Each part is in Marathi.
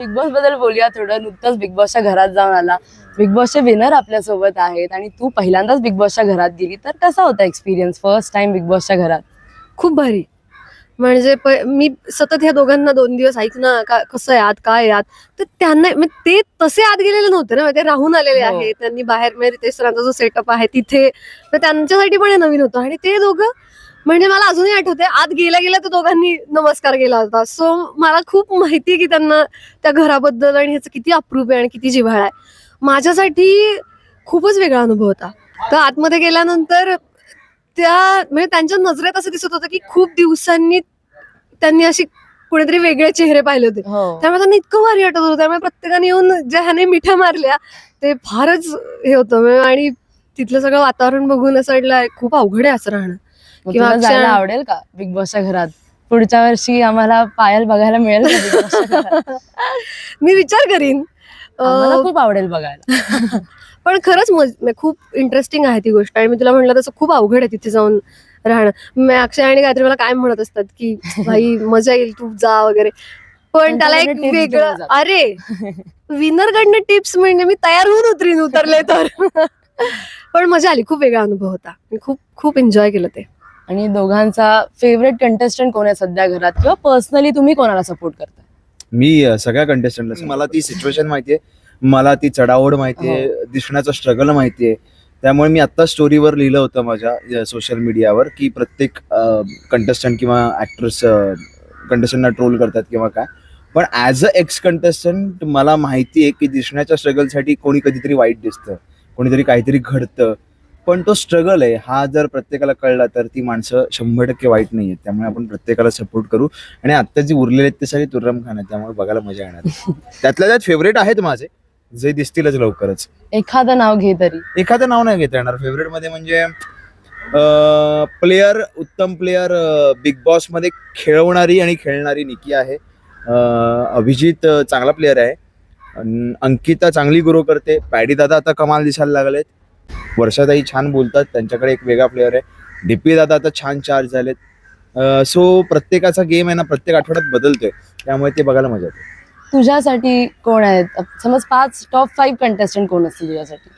बिग बॉसबद्दल बोलूया थोडं. नुकतंच बिग बॉसच्या घरात जाऊन आला. बिग बॉसचे विनर आपल्यासोबत आहेत आणि तू पहिल्यांदाच बिग बॉसच्या घरात गेली. तर कसा होता एक्सपिरियन्स फर्स्ट टाइम बिग बॉसच्या घरात? खूप भारी. म्हणजे मी सतत ह्या दोघांना दोन दिवस ऐक ना का कसं आहे आत काय आत तर त्यांना ते तसे आत गेलेले नव्हते ना ते राहून आलेले हो. आहेत. त्यांनी बाहेर म्हणजे रितेश सरांचा जो सेटअप आहे तिथे तर त्यांच्यासाठी पण हे नवीन होतं. आणि ते दोघं म्हणजे मला अजूनही आठवते आत गेल्या गेल्या तर दोघांनी नमस्कार केला होता. सो मला खूप माहिती आहे की त्यांना त्या घराबद्दल आणि ह्याचं किती अप्रूप आहे आणि किती जिव्हाळा आहे. माझ्यासाठी खूपच वेगळा अनुभव होता. तर आतमध्ये गेल्यानंतर त्या म्हणजे त्यांच्या नजरेत असं दिसत होतं की खूप दिवसांनी त्यांनी अशी कुणीतरी वेगळे चेहरे पाहिले होते. हो. त्यामुळे त्यांना इतकं भारी वाटत होतं. त्यामुळे प्रत्येकाने येऊन ज्या ह्याने मिठ्या मारल्या ते फारच हे होतं. आणि तिथलं सगळं वातावरण बघून असं वाटलं खूप अवघड आहे असं राहणं. किंवा जायला आवडेल का बिग बॉसच्या घरात? पुढच्या वर्षी आम्हाला पायल बघायला मिळेल मी विचार करीन. खूप आवडेल बघायला. पण खरंच मज- म्हणजे खूप इंटरेस्टिंग आहे ती गोष्ट. आणि मी तुला म्हटलं तसं खूप अवघड आहे तिथे जाऊन राहणं. मी अक्षय आणि गायत्री मला काय म्हणत असतात की भाई मजा येईल तू जा वगैरे. पण त्याला एक वेगळं. अरे विनर कडनं टिप्स म्हणजे मी तयार होऊन उतरीन उतरले तर. पण मजा आली. खूप वेगळा अनुभव होता. मी खूप खूप एन्जॉय केलं ते. आणि दोघांचा फेवरेट कंटेस्टंट कोण आहे सध्या घरात? किंवा पर्सनली तुम्ही कोणाला सपोर्ट करता मी अ, सगळ्या कंटेस्टंटला मला ती सिच्युएशन माहितीये. मला ती चढाओढ माहितीये. दिसण्याचं स्ट्रगल माहितीये. त्यामुळे मी आता स्टोरीवर लिहिलं होतं माझ्या सोशल मीडियावर की प्रत्येक कंटेस्टंट किंवा ऍक्ट्रेस कंटेस्टंटना ट्रोल करतात किंवा काय. पण ऍज अ एक्स कंटेस्टंट मला माहिती आहे की दिसण्याच्या स्ट्रगलसाठी कोणी कधीतरी वाईट दिसतं. कोणीतरी काहीतरी घडतं. पण तो स्ट्रगल आहे. हा जर प्रत्येकाला कळला तर ती माणसं शंभर टक्के वाईट नाही आहेत त्यामुळे आपण प्रत्येकाला सपोर्ट करू. आणि आता जी उरलेले आहेत ते सगळे तुर्रम खान आहेत. त्यामुळे बघायला मजा येणार त्यातल्या त्यात फेवरेट आहेत माझे. जे दिसतीलच लवकरच. एखादं नाव घे तरी. एखादं नाव नाही घेता येणार. फेवरेटमध्ये म्हणजे प्लेयर उत्तम प्लेयर बिग बॉसमध्ये खेळवणारी आणि खेळणारी निकी आहे. अभिजित चांगला प्लेयर आहे. अंकिता चांगली ग्रो करते. पॅडी दादा आता कमाल दिसायला लागलेत. वर्षाताई छान बोलतात त्यांच्याकडे एक वेगळा प्लेअर आहे. डीपी दादा आता छान चार्ज झालेत. सो प्रत्येकाचा गेम आहे ना प्रत्येक आठवड्यात बदलतोय. त्यामुळे ते बघायला मजा येते. तुझ्यासाठी कोण आहेत? समज पाच टॉप फाईव्ह कंटेस्टंट कोण असतील तुझ्यासाठी?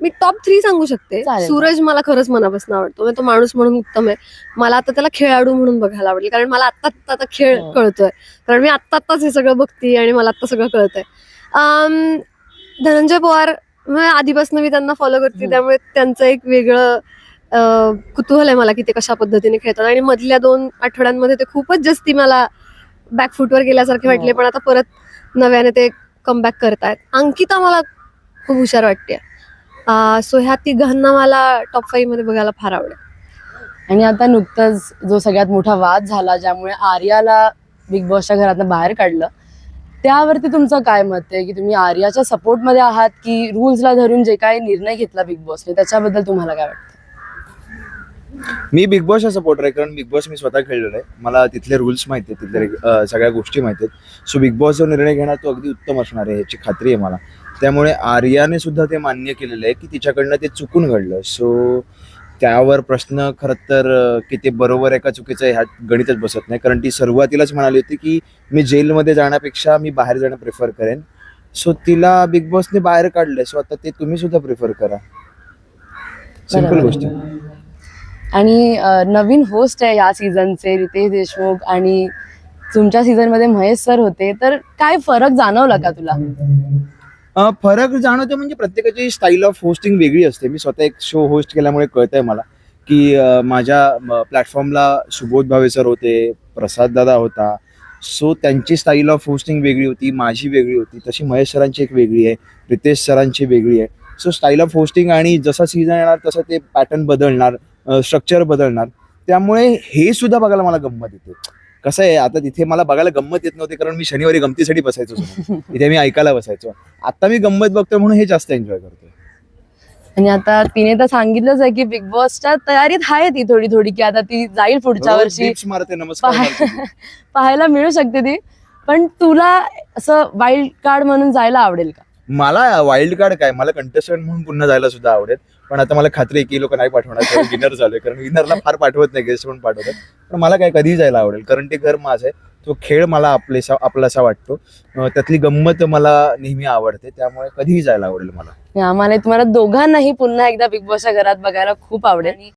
मी टॉप थ्री सांगू शकते. सूरज मला खरंच मनापासून आवडतो. म्हणजे तो माणूस म्हणून उत्तम आहे. मला आता त्याला खेळाडू म्हणून बघायला आवडेल. कारण मला आत्ता आत्ता आता खेळ हो. कळतोय. कारण मी आत्ता आत्ताच हे सगळं बघते आणि मला आत्ता सगळं कळतंय. धनंजय पवार आधीपासून मी त्यांना फॉलो करते. त्यामुळे त्यांचं एक वेगळं कुतूहल आहे मला की ते कशा पद्धतीने खेळतात आणि मधल्या दोन आठवड्यांमध्ये ते खूपच जास्ती मला बॅकफुटवर गेल्यासारखे वाटले हो. पण आता परत नव्याने ते कमबॅक करतायत अंकिता मला खूप हुशार वाटते सो ह्या तिघांना मला टॉप फाईव्हमध्ये बघायला फार आवडेल आणि आता नुकतंच जो सगळ्यात मोठा वाद झाला ज्यामुळे आर्याला बिग बॉसच्या घरातनं बाहेर काढलं त्यावरती तुमचं काय मत आहे? की तुम्ही आर्याच्या सपोर्टमध्ये आहात की रुल्सला धरून जे काही निर्णय घेतला बिग बॉसने त्याच्याबद्दल तुम्हाला काय वाटतं? मी बिग बॉसचा सपोर्टर आहे कारण बिग बॉस मी स्वतः खेळलेलो आहे. मला तिथले रूल्स माहिती आहेत तिथले सगळ्या गोष्टी माहिती आहेत. सो बिग बॉस जो निर्णय घेणार तो अगदी उत्तम असणार आहे याची खात्री आहे मला. त्यामुळे आर्याने सुद्धा ते मान्य केलेलं आहे की तिच्याकडनं ते चुकून घडलं. सो त्यावर प्रश्न खरं तर की ते बरोबर आहे का चुकीचं आहे ह्यात गणितच बसत नाही. कारण ती सुरुवातीलाच म्हणाली होती की मी जेलमध्ये जाण्यापेक्षा मी बाहेर जाणं प्रिफर करेन. सो तिला बिग बॉसने बाहेर काढलंय. सो आता ते तुम्ही सुद्धा प्रिफर करा. सिंपल. गोष्ट. आणि अं, नवीन होस्ट आहे या सीझनचे रितेश देशमुख आणि तुमच्या सीझनमध्ये महेश सर होते. तर काय फरक जाणवला का तुला? फरक जाणवतो म्हणजे प्रत्येकाची स्टाईल ऑफ होस्टिंग वेगळी असते. मी स्वतः एक शो होस्ट केल्यामुळे कळतंय मला की माझ्या प्लॅटफॉर्मला सुबोध भावे सर होते प्रसाद दादा होता. सो त्यांची स्टाईल ऑफ होस्टिंग वेगळी होती माझी वेगळी होती. तशी महेश सरांची एक वेगळी आहे रितेश सरांची वेगळी आहे. सो स्टाईल ऑफ होस्टिंग आणि जसा सीझन येणार तसं ते पॅटर्न बदलणार स्ट्रक्चर बदलणार. त्यामुळे हे सुद्धा बघायला मला गंमत येते. कसं आहे आता तिथे मला बघायला गंमत येत नव्हती कारण मी शनिवारी गमतीसाठी बसायचो. इथे मी ऐकायला बसायचो. आता मी गंमत बघतोय म्हणून हे जास्त एन्जॉय करतोय. आणि आता तिने तर सांगितलंच आहे की बिग बॉसच्या तयारीत आहे ती थोडी थोडी की आता ती जाईल पुढच्या रोज वर्षी. पाहायला मिळू शकते ती. पण तुला असं वाईल्ड कार्ड म्हणून जायला आवडेल का? मला वाईल्ड कार्ड काय? मला कंटेस्टंट म्हणून पुन्हा जायला सुद्धा आवडेल. पण आता मला खात्री आहे की लोक नाही पाठवणार विनर झालोय. कारण विनरला फार पाठवत नाही गेस्ट म्हणून पाठवतात पण मला काय कधीही जायला आवडेल कारण ते घर माझं आहे. तो खेळ मला आपलेसा आपलासा वाटतो. त्यातली गंमत मला नेहमी आवडते. त्यामुळे कधीही जायला आवडेल मला. आम्हाला तुम्हाला दोघांनाही पुन्हा एकदा बिग बॉसच्या घरात बघायला खूप आवडेल.